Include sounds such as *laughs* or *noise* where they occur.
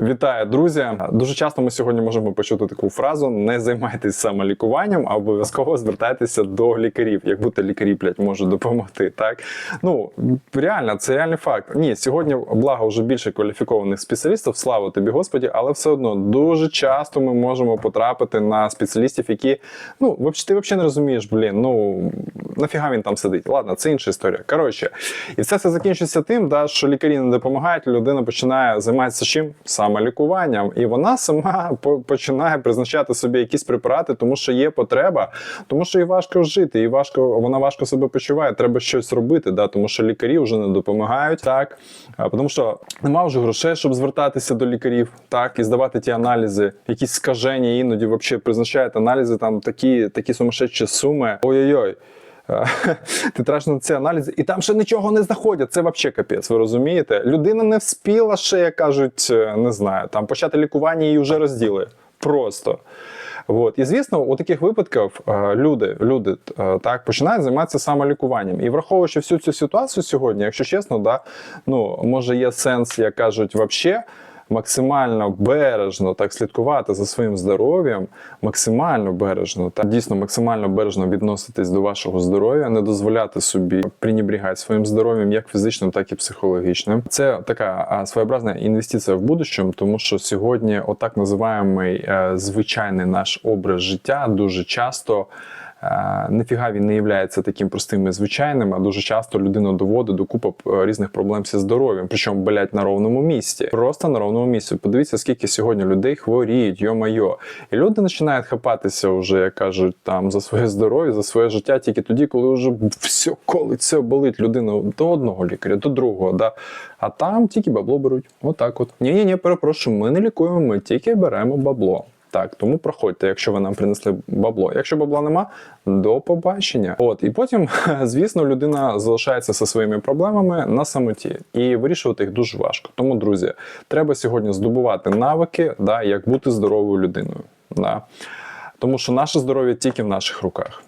Вітаю, друзі! Дуже часто ми сьогодні можемо почути таку фразу: не займайтесь самолікуванням, а обов'язково звертайтеся до лікарів. Як будто лікарі блядь, можуть допомогти. Так ну реально, це реальний факт. Ні, сьогодні благо вже більше кваліфікованих спеціалістів. Слава тобі, господі, але все одно дуже часто ми можемо потрапити на спеціалістів, які ну ти взагалі не розумієш, блін, ну нафіга він там сидить. Ладно, це інша історія. Коротше, і все це закінчується тим, да, що лікарі не допомагають, людина починає займатися чим? Самолікуванням. І вона сама починає призначати собі якісь препарати, тому що є потреба, тому що їй важко жити, і важко, вона важко себе почуває. Треба щось робити, да, тому що лікарі вже не допомагають. Так, тому що нема вже грошей, щоб звертатися до лікарів, так, і здавати ті аналізи, якісь скажені, іноді взагалі призначають аналізи, там такі, такі сумасшедші суми. Ой-ой-ой. *laughs* Ти траш на ці і там ще нічого не знаходять. Це взагалі капець. Ви розумієте? Людина не вспіла ще, як кажуть, е, не знаю, там почати лікування її вже розділи. Просто. От. І звісно, у таких випадках е, люди, люди е, так починають займатися самолікуванням. І враховуючи всю цю ситуацію сьогодні, якщо чесно, да, ну може є сенс, як кажуть, вообще максимально бережно так слідкувати за своїм здоров'ям, максимально бережно, так дійсно максимально бережно відноситись до вашого здоров'я, не дозволяти собі пренебрігати своїм здоров'ям, як фізичним, так і психологічним. Це така своєобразна інвестиція в будущем, тому що сьогодні, отак називаємий е, звичайний наш образ життя, дуже часто. Е, Нефіга він не є таким простим і звичайним, а дуже часто людина доводить до купи е, різних проблем зі здоров'ям, причому блять на ровному місці. Просто на ровному місці. Подивіться, скільки сьогодні людей хворіють, йо-майо. І люди починають хапатися вже, як кажуть, там за своє здоров'я, за своє життя тільки тоді, коли вже все колиться, болить людина до одного лікаря, до другого. Да? А там тільки бабло беруть. Отак от. Ні, ні, ні, перепрошую, ми не лікуємо, ми тільки беремо бабло. Так, тому проходьте, якщо ви нам принесли бабло. Якщо бабла нема, до побачення. От і потім, *laughs* звісно, людина залишається зі своїми проблемами на самоті, і вирішувати їх дуже важко. Тому, друзі, треба сьогодні здобувати навики, да, як бути здоровою людиною. Да. Тому що наше здоров'я тільки в наших руках.